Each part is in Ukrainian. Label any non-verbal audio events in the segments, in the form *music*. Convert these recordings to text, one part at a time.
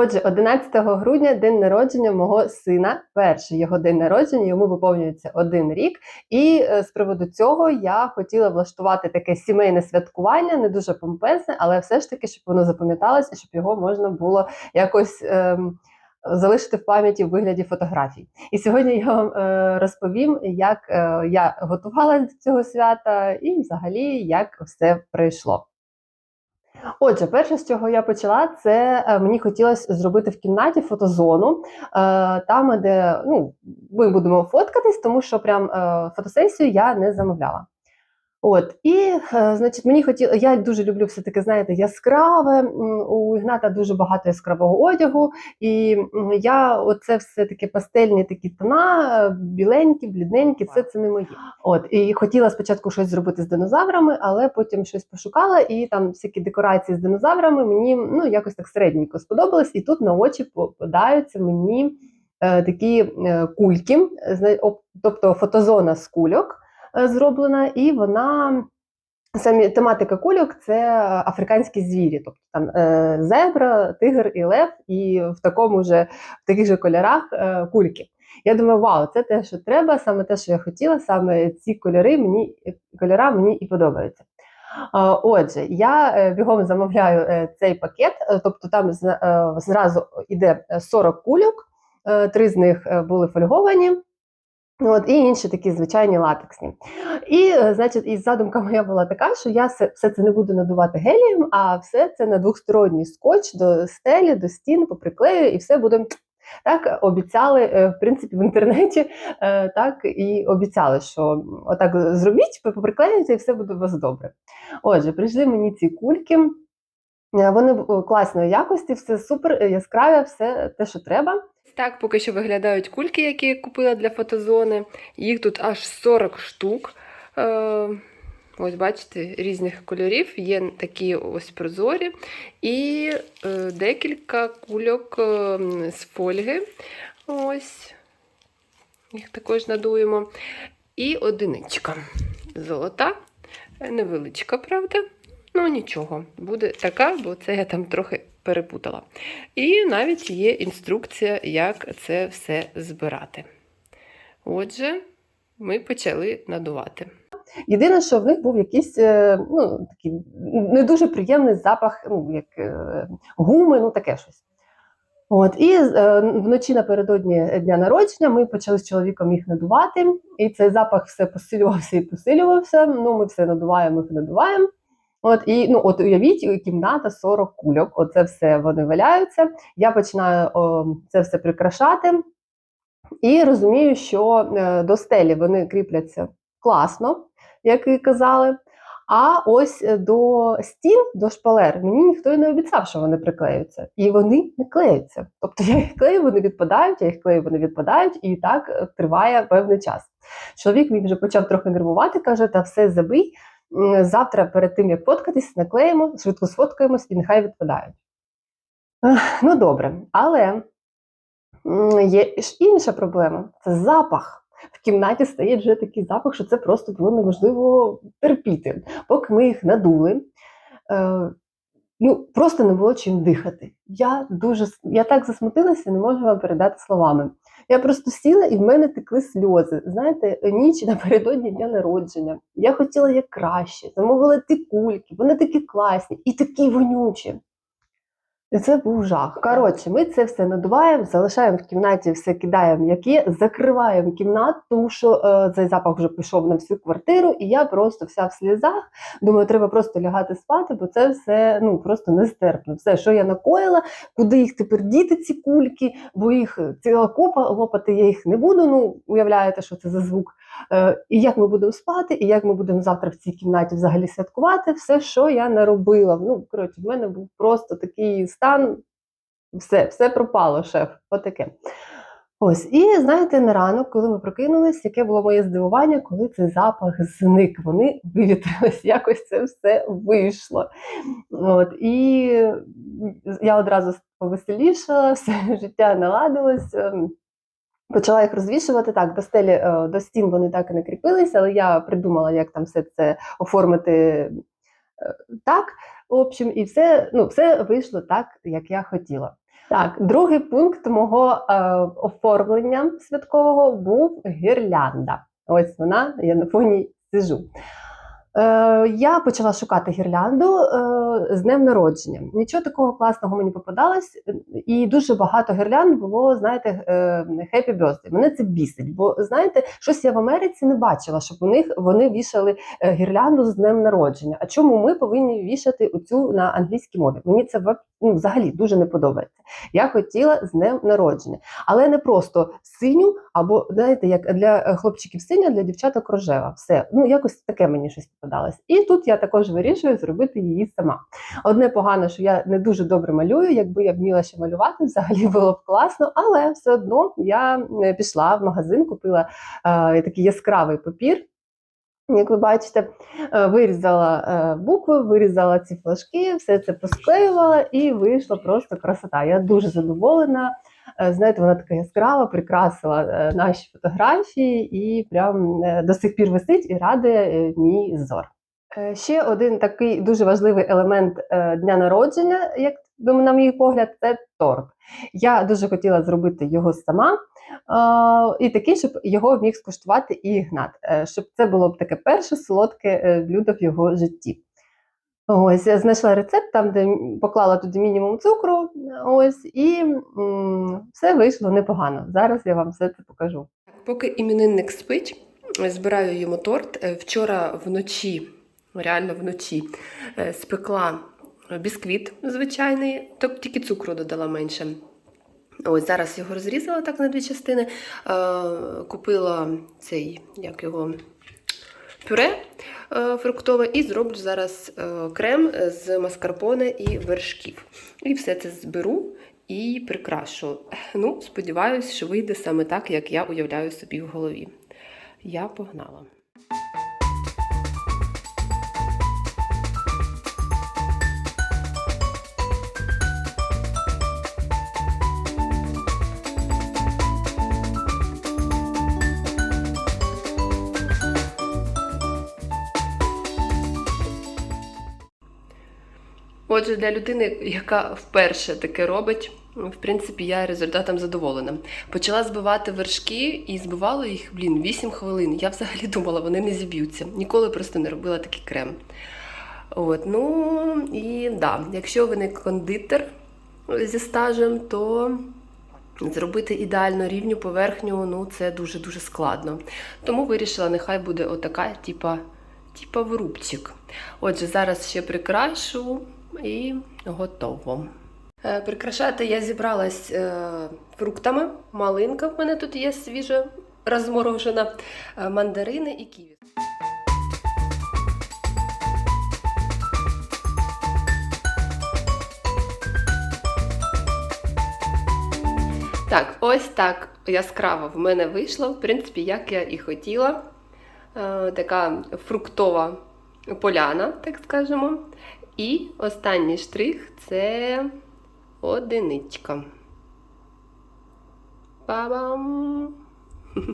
Отже, 11 грудня день народження мого сина. Перший його день народження, йому виповнюється один рік. І е, з приводу цього я хотіла влаштувати таке сімейне святкування, не дуже помпезне, але все ж таки, щоб воно запам'яталося, щоб його можна було якось. ем, Залишити в пам'яті в вигляді фотографій. І сьогодні я вам е, розповім, як е, я готувалася до цього свята і взагалі як все пройшло. Отже, перше, з чого я почала, це е, мені хотілося зробити в кімнаті фотозону, е, там, де ну, ми будемо фоткатись, тому що прям е, фотосесію я не замовляла. От, і, е, значить, мені хотіло, я дуже люблю все-таки, знаєте, яскраве. У Ігната дуже багато яскравого одягу, і я оце все таке пастельні такі тона, е, біленькі, блідненькі, все це не моє. От, і хотіла спочатку щось зробити з динозаврами, але потім щось пошукала, і там всякі декорації з динозаврами мені ну, якось так середненько сподобалось. І тут на очі попадаються мені е, такі е, кульки, зна- тобто фотозона з кульок е, зроблена, і вона. Самі тематика кульок це африканські звірі, тобто там е, зебра, тигр і лев, і в такому же в таких же кольорах е, кульки. Я думаю, вау, це те, що треба, саме те, що я хотіла, саме ці кольори мені кольора мені і подобаються. Отже, я е, бігом замовляю е, цей пакет, е, тобто там е, зразу йде 40 кульок, е, три з них е, були фольговані. От, і інші такі звичайні латексні. І, е, значить, і задумка моя була така, що я все, це не буду надувати гелієм, а все це на двохсторонній скотч до стелі, до стін поприклею, і все буде так обіцяли, е, в принципі, в інтернеті, е, так і обіцяли, що отак зробіть, поприклеюйте, і все буде у вас добре. Отже, прийшли мені ці кульки. Вони класної якості, все супер, яскраве, все те, що треба. Так поки що виглядають кульки, які я купила для фотозони. Їх тут аж 40 штук. Е, ось бачите, різних кольорів. Є такі ось прозорі. І е, декілька кульок е, з фольги. Ось. Їх також надуємо. І одиничка. Золота. Невеличка, правда? Ну, нічого, буде така, бо це я там трохи перепутала. І навіть є інструкція, як це все збирати. Отже, ми почали надувати. Єдине, що в них був якийсь е, ну, такий не дуже приємний запах, ну, як е, гуми, ну таке щось. От, і е, вночі напередодні дня народження ми почали з чоловіком їх надувати, і цей запах все посилювався і посилювався. Ну, ми все надуваємо, їх надуваємо. От, і ну, от уявіть, кімната 40 кульок. Оце все вони валяються. Я починаю о, це все прикрашати і розумію, що е, до стелі вони кріпляться класно, як і казали. А ось е, до стін, до шпалер, мені ніхто і не обіцяв, що вони приклеються. І вони не клеються. Тобто я їх клею, вони відпадають, я їх клею, вони відпадають, і так е, триває певний час. Чоловік мій вже почав трохи нервувати, каже: та все забий. Завтра перед тим, як фоткатись, наклеїмо, швидко сфоткаємось і нехай відпадають. Ну, добре, але є ж інша проблема це запах. В кімнаті стоїть вже такий запах, що це просто було неможливо терпіти. Поки ми їх надули, е, ну просто не було чим дихати. Я дуже я так засмутилася, не можу вам передати словами. Я просто сіла і в мене текли сльози. Знаєте, ніч напередодні дня народження. Я хотіла як краще, замовила ті кульки, вони такі класні і такі вонючі. Це був жах. Коротше, ми це все надуваємо, залишаємо в кімнаті, все кидаємо, як є, закриваємо кімнату, тому що е, цей запах вже пішов на всю квартиру, і я просто вся в слізах. Думаю, треба просто лягати спати, бо це все ну просто нестерпно. Все, що я накоїла, куди їх тепер діти, ці кульки, бо їх ціла копа лопати я їх не буду. Ну, уявляєте, що це за звук. Е, і як ми будемо спати, і як ми будемо завтра в цій кімнаті взагалі святкувати, все, що я наробила. Ну, коротше, в мене був просто такий стан, все, все пропало, шеф. Отаке. Ось, і знаєте, на ранок, коли ми прокинулись, яке було моє здивування, коли цей запах зник. Вони вивітрились, *laughs* якось це все вийшло. От, і я одразу повеселішала, *laughs* все життя наладилось. ем, Почала їх розвішувати так, до стелі, е, до стін вони так і не кріпилися, але я придумала, як там все це оформити е, так. В общем, і все, ну, все вийшло так, як я хотіла. Так, другий пункт мого е, оформлення святкового був гірлянда. Ось вона, я на фоні сижу. Е, я почала шукати гірлянду е, з днем народження. Нічого такого класного мені попадалось, і дуже багато гірлянд було, знаєте, е, happy birthday. Мене це бісить, бо знаєте, щось я в Америці не бачила, щоб у них вони вішали е, гірлянду з днем народження. А чому ми повинні вішати оцю на англійській мові? Мені це ну, взагалі дуже не подобається. Я хотіла з днем народження, але не просто синю, або знаєте, як для е, хлопчиків синя, для дівчаток рожева. Все, ну якось таке мені щось попадалось. І тут я також вирішую зробити її сама. Одне погано, що я не дуже добре малюю. Якби я вміла ще малювати, взагалі було б класно, але все одно я е, пішла в магазин, купила е, такий яскравий папір. Як ви бачите, е, вирізала е, букви, вирізала ці флажки, все це посклеювала і вийшла просто красота. Я дуже задоволена. Е, Знаєте, вона така яскрава, прикрасила наші фотографії і прям до сих пір висить і радує мій зор. Ще один такий дуже важливий елемент дня народження, як на мій погляд, це торт. Я дуже хотіла зробити його сама, і такий, щоб його міг скуштувати і Ігнат, е, щоб це було б таке перше солодке е, блюдо в його житті. Ось я знайшла рецепт, там, де поклала туди мінімум цукру, ось, і м, все вийшло непогано. Зараз я вам все це покажу. Поки іменинник спить, збираю йому торт. Е, Вчора вночі, реально вночі, спекла бісквіт звичайний, тільки цукру додала менше. Ось зараз його розрізала так на дві частини. Е, Купила цей, як його, пюре е, фруктове, і зроблю зараз е, крем з маскарпоне і вершків. І все це зберу і прикрашу. Ну, сподіваюся, що вийде саме так, як я уявляю собі в голові. Я погнала. Отже, для людини, яка вперше таке робить, в принципі, я результатом задоволена. Почала збивати вершки і збивала їх, блін, 8 хвилин. Я взагалі думала, вони не зіб'ються. Ніколи просто не робила такий крем. От, ну і да, якщо ви не кондитер зі стажем, то зробити ідеально рівню поверхню, ну це дуже-дуже складно. Тому вирішила, нехай буде отака, типа, типа врубчик. Отже, зараз ще прикрашу і готово. Е, Прикрашати я зібралась е, фруктами. Малинка в мене тут є свіжа, розморожена, е, мандарини і ківі. Так, ось так яскраво в мене вийшло. В принципі, як я і хотіла. Така фруктова поляна, так скажемо. І останній штрих це одиничка. Па-бам! *laughs*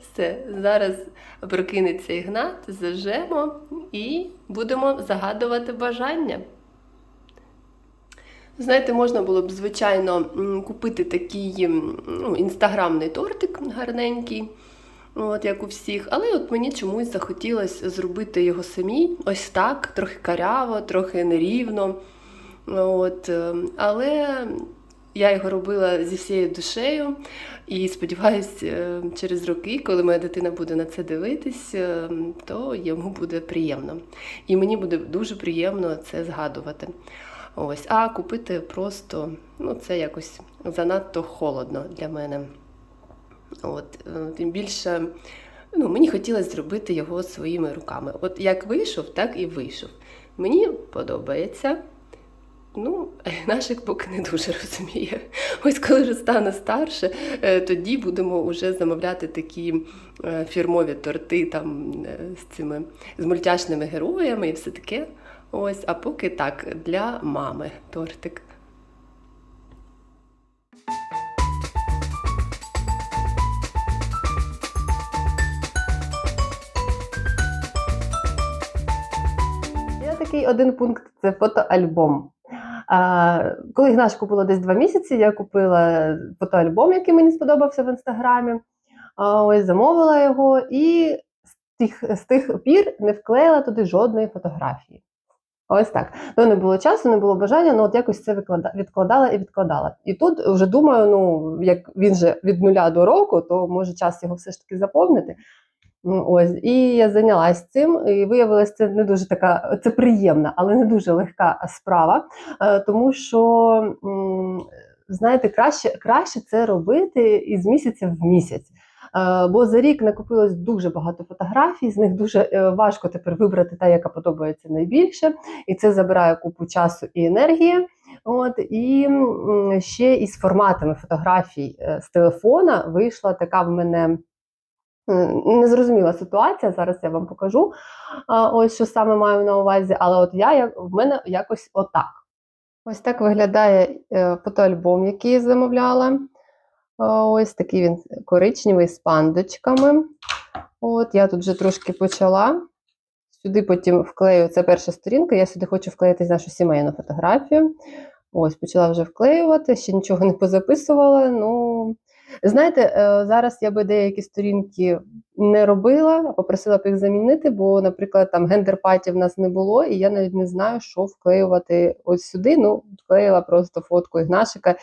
Все, зараз прокинеться Ігнат, зажемо і будемо загадувати бажання. Знаєте, можна було б, звичайно, купити такий ну, інстаграмний тортик гарненький, от, як у всіх. Але от мені чомусь захотілося зробити його самі, ось так, трохи каряво, трохи нерівно. От, е, але я його робила зі всією душею і сподіваюся, через роки, коли моя дитина буде на це дивитись, е, то йому буде приємно. І мені буде дуже приємно це згадувати. Ось, а купити просто ну, це якось занадто холодно для мене. От, е, тим більше, ну, мені хотілося зробити його своїми руками. От як вийшов, так і вийшов. Мені подобається. Ну, *laughs* наших поки не дуже розуміє. Ось коли вже стане старше, е, тоді будемо вже замовляти такі е, фірмові торти там з цими з мультяшними героями і все таке. Ось, а поки так, для мами тортик. Такий один пункт це фотоальбом. А, коли Ігнашку було десь два місяці, я купила фотоальбом, який мені сподобався в інстаграмі. А, ось замовила його і з тих, з тих пір не вклеїла туди жодної фотографії. Ось так. То не було часу, не було бажання, ну от якось це відкладала і відкладала. І тут вже думаю, ну як він же від нуля до року, то може час його все ж таки заповнити. Ось, і я зайнялася цим, і виявилося, це не дуже така, це приємна, але не дуже легка справа, е, тому що, знаєте, краще, краще це робити із місяця в місяць. Е, Бо за рік накопилось дуже багато фотографій, з них дуже е, важко тепер вибрати та, яка подобається найбільше, і це забирає купу часу і енергії. От і ще із форматами фотографій з телефона вийшла така в мене незрозуміла ситуація. Зараз я вам покажу. Ось що саме маю на увазі, але от я в мене якось отак. Ось так виглядає е, фотоальбом, який я замовляла. Ось такий він коричневий з пандочками. От я тут вже трошки почала. Сюди потім вклею, це перша сторінка, я сюди хочу вклеїти нашу сімейну фотографію. Ось, почала вже вклеювати, ще нічого не позаписувала. Ну, знаєте, е, зараз я би деякі сторінки не робила, попросила б їх замінити, бо, наприклад, там гендер-паті в нас не було, і я навіть не знаю, що вклеювати ось сюди. Ну, вклеїла просто фотку Ігнашика.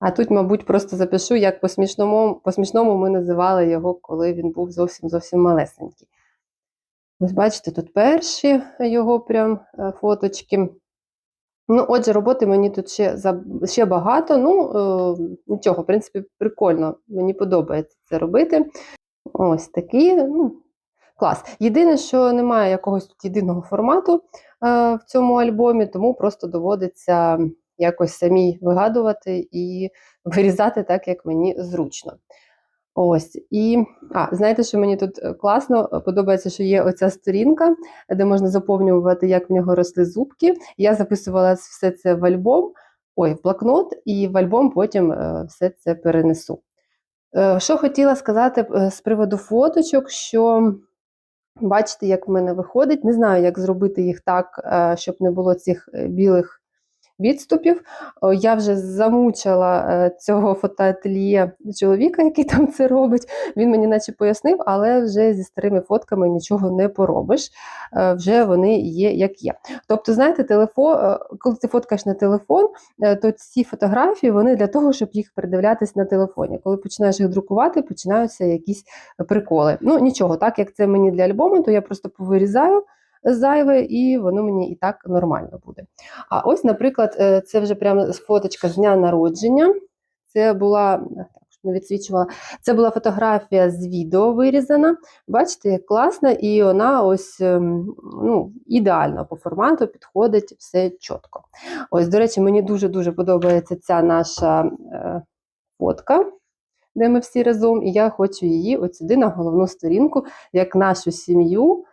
А тут, мабуть, просто запишу, як по-смішному, по-смішному ми називали його, коли він був зовсім зовсім малесенький. Ось бачите, тут перші його прям е, фоточки. Ну, отже, роботи мені тут ще, ще багато. Ну, е, нічого, в принципі, прикольно. Мені подобається це робити. Ось такі. Ну, клас. Єдине, що немає якогось тут єдиного формату е, в цьому альбомі, тому просто доводиться якось самій вигадувати і вирізати так, як мені зручно. Ось і а знаєте, що мені тут е, класно подобається, що є оця сторінка, де можна заповнювати, як в нього росли зубки. Я записувала все це в альбом, ой, в блокнот, і в альбом потім е, все це перенесу. Е, Що хотіла сказати е, з приводу фоточок, що бачите, як в мене виходить. Не знаю, як зробити їх так, е, щоб не було цих е, білих відступів. Я вже замучила е, цього фотоательє чоловіка, який там це робить. Він мені наче пояснив, але вже зі старими фотками нічого не поробиш. Е, Вже вони є як є. Тобто, знаєте, телефон, коли ти фоткаєш на телефон, е, то ці фотографії вони для того, щоб їх передивлятись на телефоні. Коли починаєш їх друкувати, починаються якісь приколи. Ну нічого, так як це мені для альбому, то я просто повирізаю зайве, і воно мені і так нормально буде. А ось, наприклад, е, це вже прямо фоточка з дня народження. Це була так, не відсвічувала. Це була фотографія з відео вирізана. Бачите, як класно, і вона ось ем, ну, ідеально по формату підходить все чітко. Ось, до речі, мені дуже-дуже подобається ця наша е, фотка, де ми всі разом, і я хочу її от на головну сторінку, як нашу сім'ю.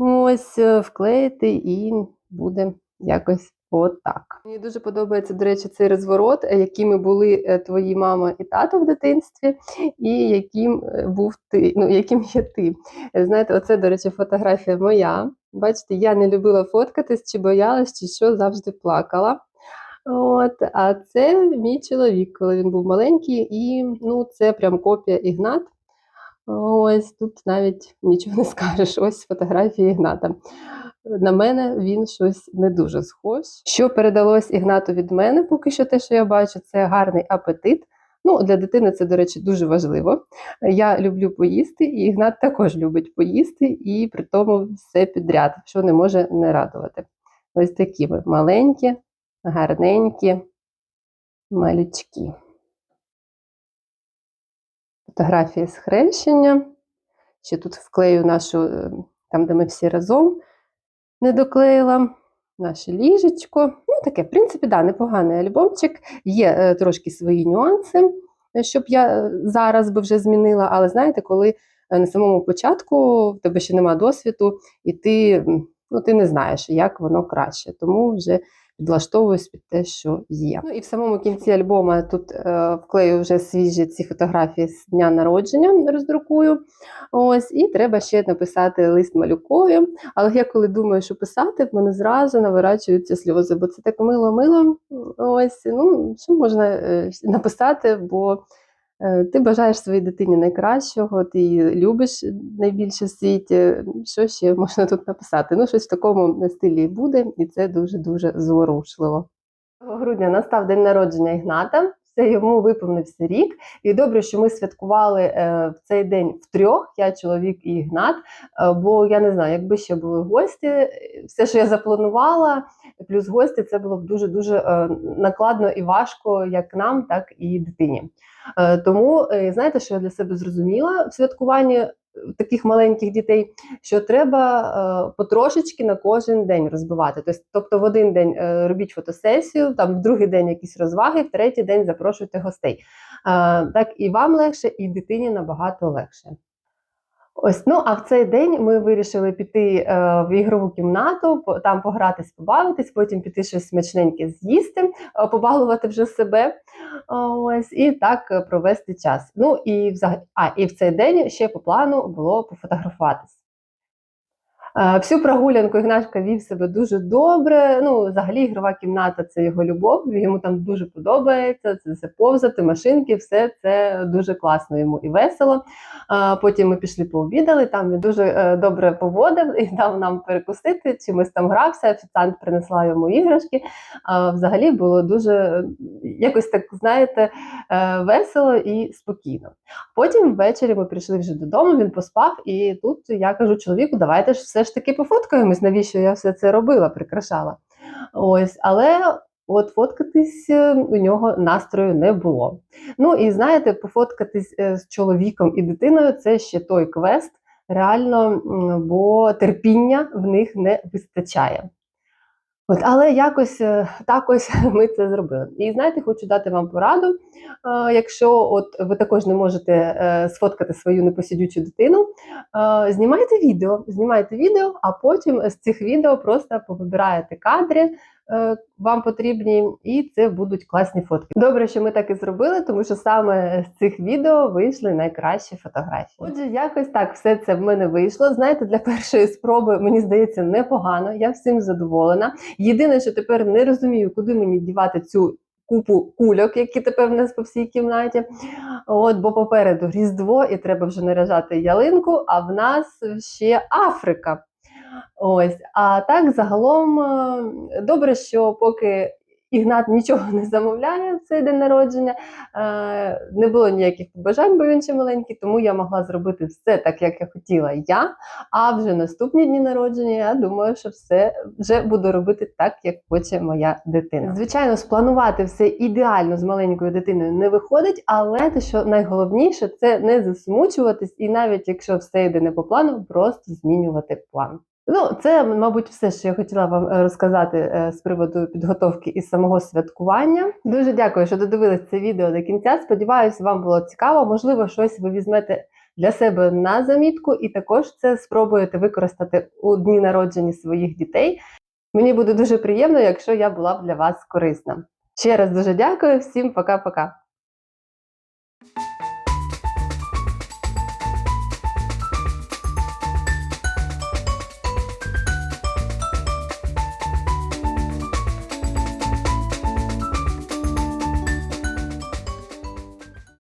Ось е, вклеїти і буде якось отак. Мені дуже подобається, до речі, цей розворот, е, якими були е, твої мама і тато в дитинстві, і яким був ти, ну, яким є ти. Знаєте, оце, до речі, фотографія моя. Бачите, я не любила фоткатись, чи боялась, чи що завжди плакала. От, а це мій чоловік, коли він був маленький, і ну, це прям копія Ігнат. Ось тут навіть нічого не скажеш. Ось фотографії Ігната. На мене він щось не дуже схож. Що передалось Ігнату від мене, поки що те, що я бачу, це гарний апетит. Ну, для дитини це, до речі, дуже важливо. Я люблю поїсти, і Ігнат також любить поїсти, і при тому все підряд, що не може не радувати. Ось такі ми маленькі, гарненькі малючки. Фотографії з хрещення. Ще тут вклею нашу, е, там, де ми всі разом не доклеїла. Наше ліжечко. Ну, таке, в принципі, да, непоганий альбомчик. Є е, трошки свої нюанси, е, щоб я е, зараз би вже змінила. Але знаєте, коли на самому початку в тебе ще нема досвіду, і ти, ну, ти не знаєш, як воно краще. Тому вже підлаштовуюсь під те, що є. Ну і в самому кінці альбома тут е, вклею вже свіжі ці фотографії з дня народження, роздрукую. Ось, і треба ще написати лист малюкою. Але я коли думаю, що писати, в мене зразу наворачуються сльози, бо це так мило-мило. Ось, ну, що можна е, написати, бо ти бажаєш своїй дитині найкращого, ти її любиш найбільше в світі. Що ще можна тут написати? Ну, щось в такому стилі буде, і це дуже-дуже зворушливо. Грудня настав день народження Ігната. Це йому виповнився рік, і добре, що ми святкували е, в цей день втрьох, я, чоловік і Ігнат. Е, бо я не знаю, якби ще були гості, е, все, що я запланувала, плюс гості, це було б дуже дуже накладно і важко як нам, так і дитині. Тому знаєте, що я для себе зрозуміла в святкуванні таких маленьких дітей, що треба е, потрошечки на кожен день розбивати. Тобто, в один день е, робіть фотосесію, там в другий день якісь розваги, в третій день запрошуйте гостей. Е, так і вам легше, і дитині набагато легше. Ось, ну а в цей день ми вирішили піти е, в ігрову кімнату, по- там погратись, побавитись, потім піти щось смачненьке з'їсти, е, побалувати вже себе. Ось і так е, провести час. Ну і взагалі, а і в цей день ще по плану було пофотографуватись. Всю прогулянку Ігнашка вів себе дуже добре. Ну, взагалі, ігрова кімната це його любов. Йому там дуже подобається. Це все повзати, машинки, все це дуже класно йому і весело. Потім ми пішли пообідали. Там він дуже е, добре поводив і дав нам перекусити. Чимось там грався. Офіціант принесла йому іграшки. Взагалі було дуже е, якось так, знаєте, е, весело і спокійно. Потім ввечері ми прийшли вже додому. Він поспав, і тут я кажу чоловіку, давайте ж все ж таки пофоткаємось, навіщо я все це робила, прикрашала. Ось, але от фоткатись е, у нього настрою не було. Ну і знаєте, пофоткатись е, з чоловіком і дитиною це ще той квест, реально, бо терпіння в них не вистачає. От, але якось е, так ось *laughs* ми це зробили. І знаєте, хочу дати вам пораду. Е, якщо от ви також не можете е, сфоткати свою непосідючу дитину, знімайте відео, знімайте відео, а потім з цих відео просто повибираєте кадри. Е, Вам потрібні, і це будуть класні фотки. Добре, що ми так і зробили, тому що саме з цих відео вийшли найкращі фотографії. Отже, якось так все це в мене вийшло. Знаєте, для першої спроби мені здається непогано. Я всім задоволена. Єдине, що тепер не розумію, куди мені дівати цю купу кульок, які тепер в нас по всій кімнаті. От, бо попереду Різдво, і треба вже наряжати ялинку, а в нас ще Африка. Ось, а так загалом е, добре, що поки Ігнат нічого не замовляє в цей день народження, е, не було ніяких побажань, бо він ще маленький, тому я могла зробити все так, як я хотіла я. А вже наступні дні народження, я думаю, що все вже буду робити так, як хоче моя дитина. Звичайно, спланувати все ідеально з маленькою дитиною не виходить, але те, що найголовніше, це не засмучуватись, і навіть якщо все йде не по плану, просто змінювати план. Ну, це, мабуть, все, що я хотіла вам е, розказати е, з приводу підготовки і самого святкування. Дуже дякую, що додивились це відео до кінця. Сподіваюся, вам було цікаво. Можливо, щось ви візьмете для себе на замітку, і також це спробуєте використати у дні народження своїх дітей. Мені буде дуже приємно, якщо я була б для вас корисна. Ще раз дуже дякую, всім пока-пока.